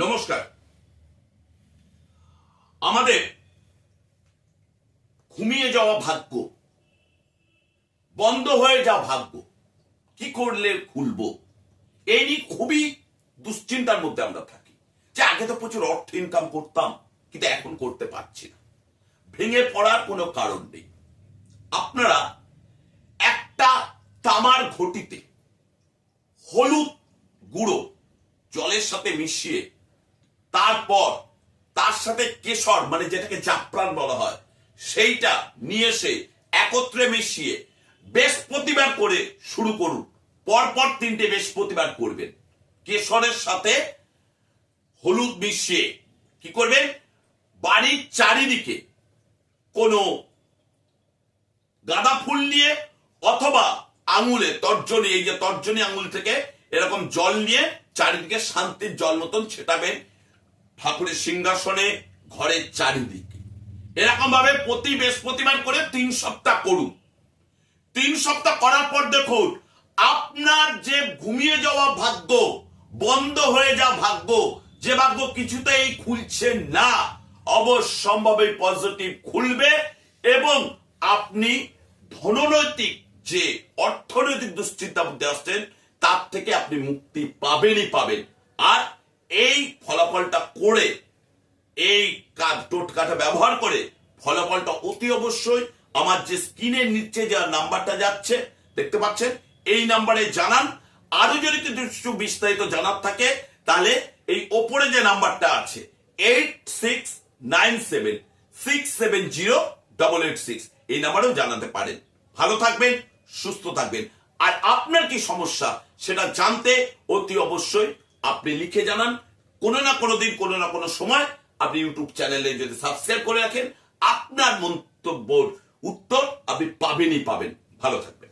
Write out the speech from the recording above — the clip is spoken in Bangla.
নমস্কার। আমাদের ঘুমিয়ে যাওয়া ভাগ্য, বন্ধ হয়ে যাওয়া ভাগ্য, কি করলে খুলবো এই নিয়ে খুবই দুশ্চিন্তার মধ্যে আমরা থাকি। যে আগে তো প্রচুর অর্থ ইনকাম করতাম, কিন্তু এখন করতে পারছি না। ভেঙে পড়ার কোনো কারণ নেই। আপনারা একটা তামার ঘটিতে হলুদ গুঁড়ো জলের সাথে মিশিয়ে তারপর তার সাথে কেশর মানে যেটাকে জাফরান বলা হয়, সেইটা নিয়ে এসে একত্রে মিশিয়ে বৃহস্পতিবার করে শুরু করুন। পরপর তিনটে বৃহস্পতিবার করবেন। কেশরের সাথে হলুদ মিশিয়ে কি করবেন? বাড়ির চারিদিকে কোনো গাঁদা ফুল নিয়ে অথবা আঙুলে তর্জনী, এই যে তর্জনী আঙুল থেকে এরকম জল নিয়ে চারিদিকে শান্তির জল মতন ছেটাবেন। ঠাকুরের সিংহাসনে, ঘরের চারিদিক। এরকম ভাবে প্রতি বৃহস্পতিবার করে তিন সপ্তাহ করুন। তিন সপ্তাহ করার পর দেখুন, আপনার যে ঘুমিয়ে যাওয়া ভাগ্য, বন্ধ হয়ে যাওয়া ভাগ্য, যে ভাগ্য কিছুতেই খুলছে না অবশ্যম্ভাবে পজিটিভ খুলবে এবং আপনি ধননৈতিক যে অর্থনৈতিক দুশ্চিন্তার মধ্যে আসছেন তার থেকে আপনি মুক্তি পাবেনই পাবেন। আর এই ফলাফলটা করে এই টোটকাটা ব্যবহার করে ফলাফলটা অতি অবশ্যই আমার যে স্ক্রিনের নিচে যে নাম্বারটা যাচ্ছে, দেখতে পাচ্ছেন? এই নাম্বারে জানান। আরও যদি কিছু বিস্তারিত জানার থাকে, তাহলে এই ওপরে যে নাম্বারটা আছে eight six nine seven six seven zero double eight six এই নাম্বারেও জানাতে পারেন। ভালো থাকবেন, সুস্থ থাকবেন। আর আপনার কি সমস্যা, সেটা জানতে অতি অবশ্যই আপনি লিখে জানান। কোনো না কোনো দিন, কোনো না কোনো সময় আপনি ইউটিউব চ্যানেলে যদি সাবস্ক্রাইব করে রাখেন, আপনার মন্তব্যর উত্তর আপনি পাবেনই পাবেন। ভালো থাকবেন।